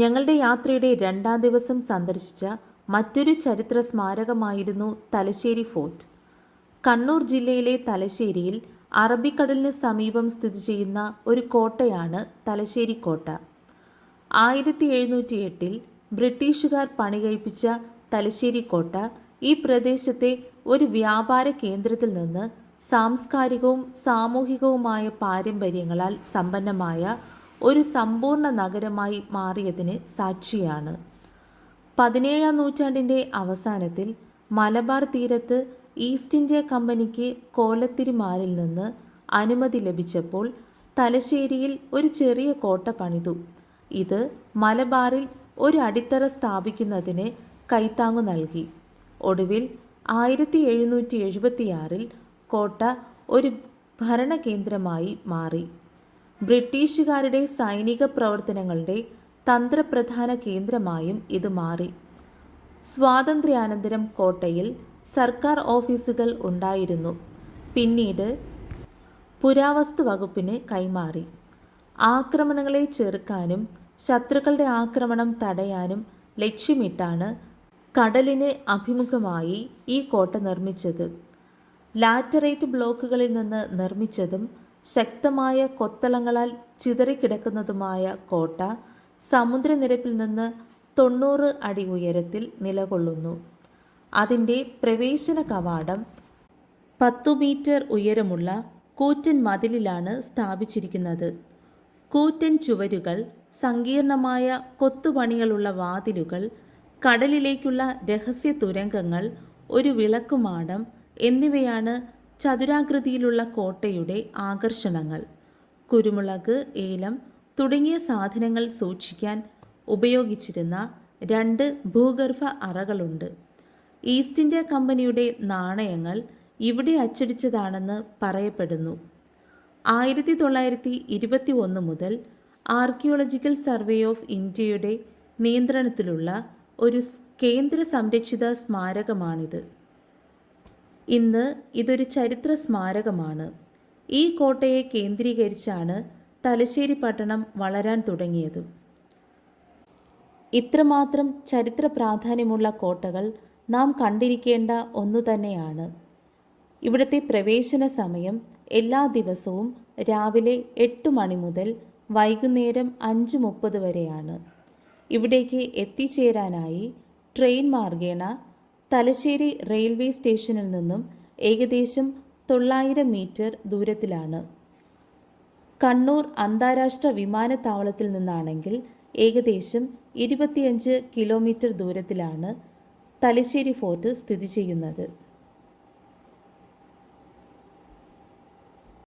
ഞങ്ങളുടെ യാത്രയുടെ രണ്ടാം ദിവസം സന്ദർശിച്ച മറ്റൊരു ചരിത്ര സ്മാരകമായിരുന്നു തലശ്ശേരി ഫോർട്ട്. കണ്ണൂർ ജില്ലയിലെ തലശ്ശേരിയിൽ അറബിക്കടലിന് സമീപം സ്ഥിതി ചെയ്യുന്ന ഒരു കോട്ടയാണ് തലശ്ശേരി കോട്ട. ആയിരത്തി എഴുന്നൂറ്റി എട്ടിൽ ബ്രിട്ടീഷുകാർ പണികഴിപ്പിച്ച തലശ്ശേരി കോട്ട ഈ പ്രദേശത്തെ ഒരു വ്യാപാര കേന്ദ്രത്തിൽ നിന്ന് സാംസ്കാരികവും സാമൂഹികവുമായ പാരമ്പര്യങ്ങളാൽ സമ്പന്നമായ ഒരു സമ്പൂർണ നഗരമായി മാറിയതിന് സാക്ഷിയാണ്. പതിനേഴാം നൂറ്റാണ്ടിന്റെ അവസാനത്തിൽ മലബാർ തീരത്ത് ഈസ്റ്റ് ഇന്ത്യ കമ്പനിക്ക് കോലത്തിരിമാരിൽ നിന്ന് അനുമതി ലഭിച്ചപ്പോൾ തലശ്ശേരിയിൽ ഒരു ചെറിയ കോട്ട പണിതു. ഇത് മലബാറിൽ ഒരു അടിത്തറ സ്ഥാപിക്കുന്നതിന് കൈത്താങ്ങു നൽകി. ഒടുവിൽ ആയിരത്തി എഴുന്നൂറ്റി എഴുപത്തിയാറിൽ കോട്ട ഒരു ഭരണകേന്ദ്രമായി മാറി. ബ്രിട്ടീഷുകാരുടെ സൈനിക പ്രവർത്തനങ്ങളുടെ തന്ത്രപ്രധാന കേന്ദ്രമായും ഇത് മാറി. സ്വാതന്ത്ര്യാനന്തരം കോട്ടയിൽ സർക്കാർ ഓഫീസുകൾ ഉണ്ടായിരുന്നു. പിന്നീട് പുരാവസ്തു വകുപ്പിന് കൈമാറി. ആക്രമണങ്ങളെ ചെറുക്കാനും ശത്രുക്കളുടെ ആക്രമണം തടയാനും ലക്ഷ്യമിട്ടാണ് കടലിന് അഭിമുഖമായി ഈ കോട്ട നിർമ്മിച്ചത്. ലാറ്ററേറ്റ് ബ്ലോക്കുകളിൽ നിന്ന് നിർമ്മിച്ചതും ശക്തമായ കൊത്തളങ്ങളാൽ ചിതറിക്കിടക്കുന്നതുമായ കോട്ട സമുദ്രനിരപ്പിൽ നിന്ന് തൊണ്ണൂറ് അടി ഉയരത്തിൽ നിലകൊള്ളുന്നു. അതിന്റെ പ്രവേശന കവാടം പത്തു മീറ്റർ ഉയരമുള്ള കൂറ്റൻ മതിലിലാണ് സ്ഥാപിച്ചിരിക്കുന്നത്. കൂറ്റൻ ചുവരുകൾ സങ്കീർണമായ കൊത്തുപണികളുള്ള വാതിലുകൾ കടലിലേക്കുള്ള രഹസ്യ തുരങ്കങ്ങൾ ഒരു വിളക്കുമാടം എന്നിവയാണ് ചതുരാകൃതിയിലുള്ള കോട്ടയുടെ ആകർഷണങ്ങൾ കുരുമുളക് ഏലം തുടങ്ങിയ സാധനങ്ങൾ സൂക്ഷിക്കാൻ ഉപയോഗിച്ചിരുന്ന രണ്ട് ഭൂഗർഭ അറകളുണ്ട്. ഈസ്റ്റ് ഇന്ത്യ കമ്പനിയുടെ നാണയങ്ങൾ ഇവിടെ അച്ചടിച്ചതാണെന്ന് പറയപ്പെടുന്നു. ആയിരത്തി തൊള്ളായിരത്തി ഇരുപത്തി ഒന്ന് മുതൽ ആർക്കിയോളജിക്കൽ സർവേ ഓഫ് ഇന്ത്യയുടെ നിയന്ത്രണത്തിലുള്ള ഒരു കേന്ദ്ര സംരക്ഷിത സ്മാരകമാണിത്. ഇന്ന് ഇതൊരു ചരിത്ര സ്മാരകമാണ്. ഈ കോട്ടയെ കേന്ദ്രീകരിച്ചാണ് തലശ്ശേരി പട്ടണം വളരാൻ തുടങ്ങിയത്. ഇത്രമാത്രം ചരിത്ര പ്രാധാന്യമുള്ള കോട്ടകൾ നാം കണ്ടിരിക്കേണ്ട ഒന്നു തന്നെയാണ്. ഇവിടുത്തെ പ്രവേശന സമയം എല്ലാ ദിവസവും രാവിലെ എട്ട് മണി മുതൽ വൈകുന്നേരം അഞ്ച് മുപ്പത് വരെയാണ്. ഇവിടേക്ക് എത്തിച്ചേരാനായി ട്രെയിൻ മാർഗേണ തലശ്ശേരി റെയിൽവേ സ്റ്റേഷനിൽ നിന്നും ഏകദേശം തൊള്ളായിരം മീറ്റർ ദൂരത്തിലാണ്. കണ്ണൂർ അന്താരാഷ്ട്ര വിമാനത്താവളത്തിൽ നിന്നാണെങ്കിൽ ഏകദേശം ഇരുപത്തിയഞ്ച് കിലോമീറ്റർ ദൂരത്തിലാണ് തലശ്ശേരി ഫോർട്ട് സ്ഥിതി ചെയ്യുന്നത്.